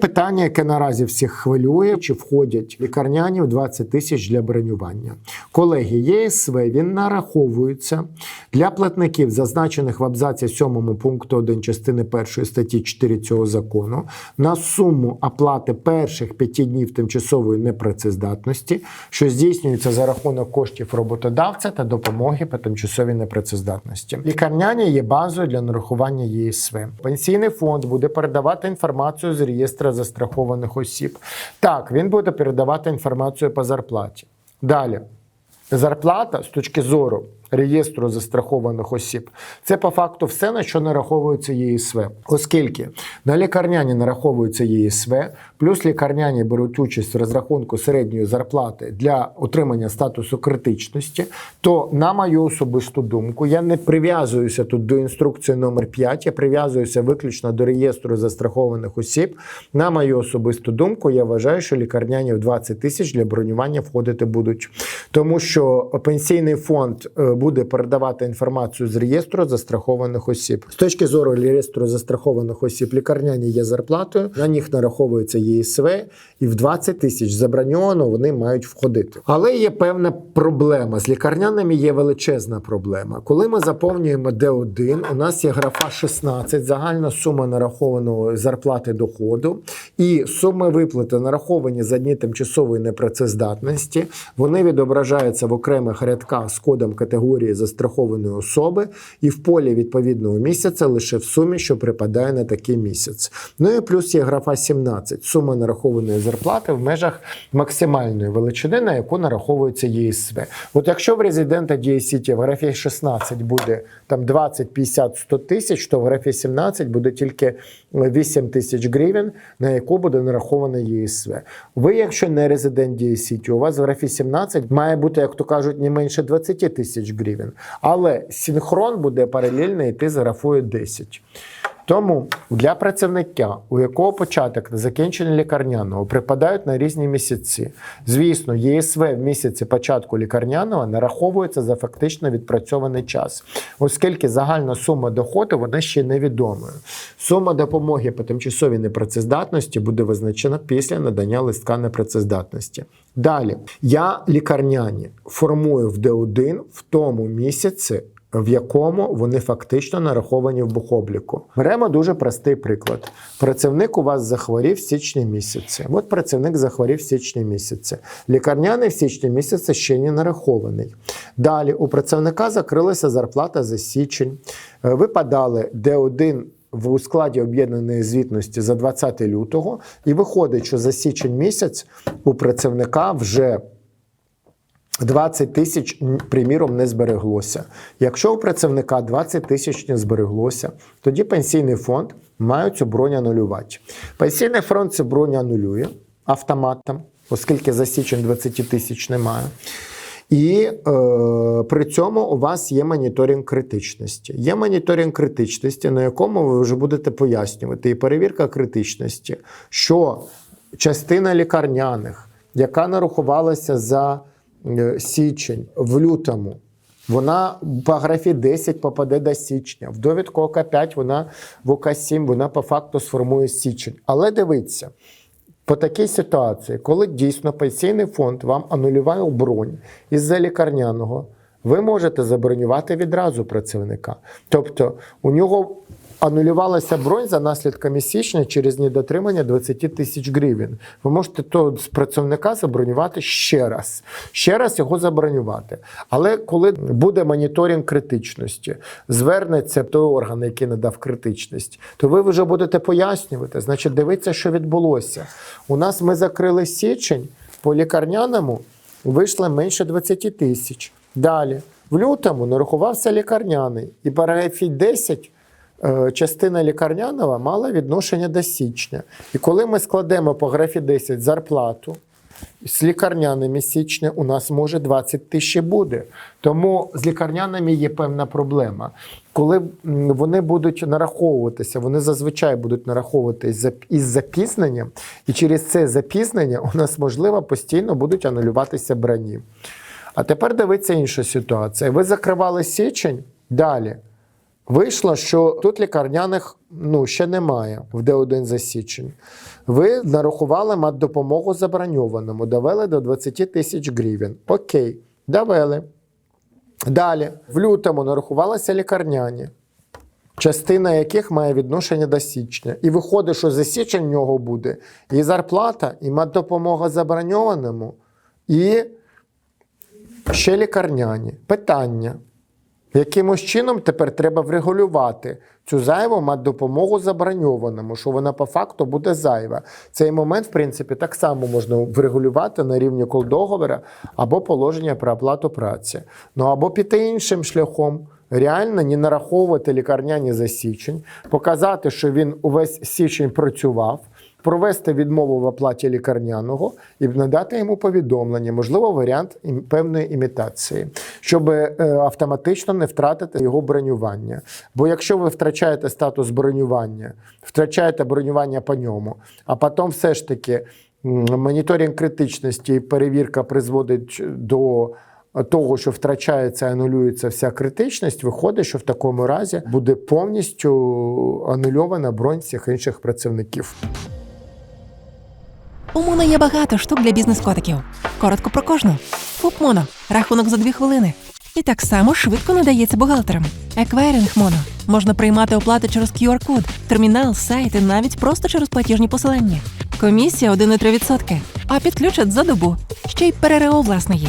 питання, яке наразі всіх хвилює, чи входять лікарняні в 20 тисяч для бронювання. Колеги, ЄСВ він нараховується для платників, зазначених в абзаці 7 пункту 1 частини 1 статті 4 цього закону, на суму оплати перших п'яти днів тимчасової непрацездатності, що здійснюється за рахунок коштів роботодавця та допомоги по тимчасовій непрацездатності. Лікарняні є базою для нарахування ЄСВ. Пенсійний фонд буде передавати інформацію з реєстру застрахованих осіб. Так, він буде передавати інформацію по зарплаті. Далі. Зарплата з точки зору реєстру застрахованих осіб це по факту все, на що нараховується ЄСВ. Оскільки на лікарняні нараховується ЄСВ, плюс лікарняні беруть участь в розрахунку середньої зарплати для отримання статусу критичності, то на мою особисту думку я не прив'язуюся тут до інструкції номер 5, я прив'язуюся виключно до реєстру застрахованих осіб. На мою особисту думку, я вважаю, що лікарняні в 20 тисяч для бронювання входити будуть, тому що пенсійний фонд е, буде передавати інформацію з реєстру застрахованих осіб. З точки зору реєстру застрахованих осіб, лікарняні є зарплатою, на них нараховується ЄСВ, і в 20 тисяч заброньовано вони мають входити. Але є певна проблема з лікарняними. Є величезна проблема. Коли ми заповнюємо Д1, у нас є графа 16, загальна сума нарахованої зарплати доходу і суми виплати нараховані за дні тимчасової непрацездатності. Вони відображаються в окремих рядках з кодом категорії застрахованої особи і в полі відповідного місяця лише в сумі, що припадає на такий місяць. Ну і плюс є графа 17, сума нарахованої зарплати в межах максимальної величини, на яку нараховується ЄСВ. От якщо в резидента Дієсіті в графі 16 буде там 20, 50, 100 тисяч, то в графі 17 буде тільки 8 тисяч гривень, на яку буде нараховано ЄСВ. Ви, якщо не резидент Дієсіті, у вас в графі 17 має бути, як то кажуть, не менше 20 тисяч гривень. Але синхрон буде паралельно йти з графою 10. Тому для працівника, у якого початок та закінчення лікарняного припадають на різні місяці, звісно, ЄСВ в місяці початку лікарняного нараховується за фактично відпрацьований час, оскільки загальна сума доходу вона ще невідомою. Сума допомоги по тимчасовій непрацездатності буде визначена після надання листка непрацездатності. Далі я лікарняні формую в Д1 в тому місяці в якому вони фактично нараховані в бухобліку. Беремо дуже простий приклад. Працівник у вас захворів в січні місяці. От працівник захворів в січні місяці. Лікарняний в січні місяці ще не нарахований. Далі у працівника закрилася зарплата за січень. Е, Ви подали Д1 в складі об'єднаної звітності за 20 лютого, і виходить, що за січень місяць у працівника вже 20 тисяч, приміром, не збереглося. Якщо у працівника 20 тисяч не збереглося, тоді пенсійний фонд має цю бронь анулювати. Пенсійний фонд цю бронь анулює автоматом, оскільки за січень 20 тисяч немає. І е, при цьому у вас є моніторинг критичності. Є моніторинг критичності, на якому ви вже будете пояснювати, і перевірка критичності, що частина лікарняних, яка нарахувалася за січень в лютому, вона по графі 10 попаде до січня. В довідку ОК5 вона в ОК7 вона по факту сформує січень. Але дивіться, по такій ситуації, коли дійсно пенсійний фонд вам анулював бронь із-за лікарняного, ви можете забронювати відразу працівника. Тобто у нього анулювалася бронь за наслідками січня через недотримання 20 тисяч гривень. Ви можете то з працівника забронювати ще раз, ще раз його забронювати. Але коли буде моніторинг критичності, звернеться той орган, який надав критичність, то ви вже будете пояснювати. Значить, дивіться, що відбулося. У нас ми закрили січень по лікарняному, вийшло менше 20 тисяч. Далі, в лютому нарахувався лікарняний, і параграфі 10 е, частина лікарняного мала відношення до січня. І коли ми складемо по графі 10 зарплату з лікарняними січня, у нас може 20 тисяч буде. Тому з лікарняними є певна проблема. Коли вони будуть нараховуватися, вони зазвичай будуть нараховуватись із запізненням, і через це запізнення у нас, можливо, постійно будуть анулюватися брані. А тепер дивиться інша ситуація. Ви закривали січень далі. Вийшло, що тут лікарняних ну, ще немає в Д1 за січень. Ви нарахували матдопомогу заброньованому, довели до 20 тисяч гривень. Окей, довели. Далі, в лютому нарахувалися лікарняні, частина яких має відношення до січня. І виходить, що за січень в нього буде і зарплата, і матдопомога заброньованому, і ще лікарняні. Питання. Якимось чином тепер треба врегулювати цю зайву матдопомогу заброньованому, що вона по факту буде зайва. Цей момент, в принципі, так само можна врегулювати на рівні колдоговора або положення про оплату праці. Ну або піти іншим шляхом. Реально не нараховувати лікарняні за січень, показати, що він увесь січень працював, провести відмову в оплаті лікарняного і надати йому повідомлення, можливо, варіант певної імітації, щоб е, автоматично не втратити його бронювання. Бо якщо ви втрачаєте статус бронювання, втрачаєте бронювання по ньому, а потім все ж таки моніторинг критичності і перевірка призводить до. Того, що втрачається, анулюється вся критичність, виходить, що в такому разі буде повністю анульована бронь всіх інших працівників. У Моно є багато штук для бізнес-котиків. Коротко про кожну. ФУП Моно. Рахунок за дві хвилини. І так само швидко надається бухгалтерам. Еквайринг Моно. Можна приймати оплати через QR-код, термінал, сайт і навіть просто через платіжні посилання. Комісія 1,3%, а підключать за добу. Ще й ПРРО власне є.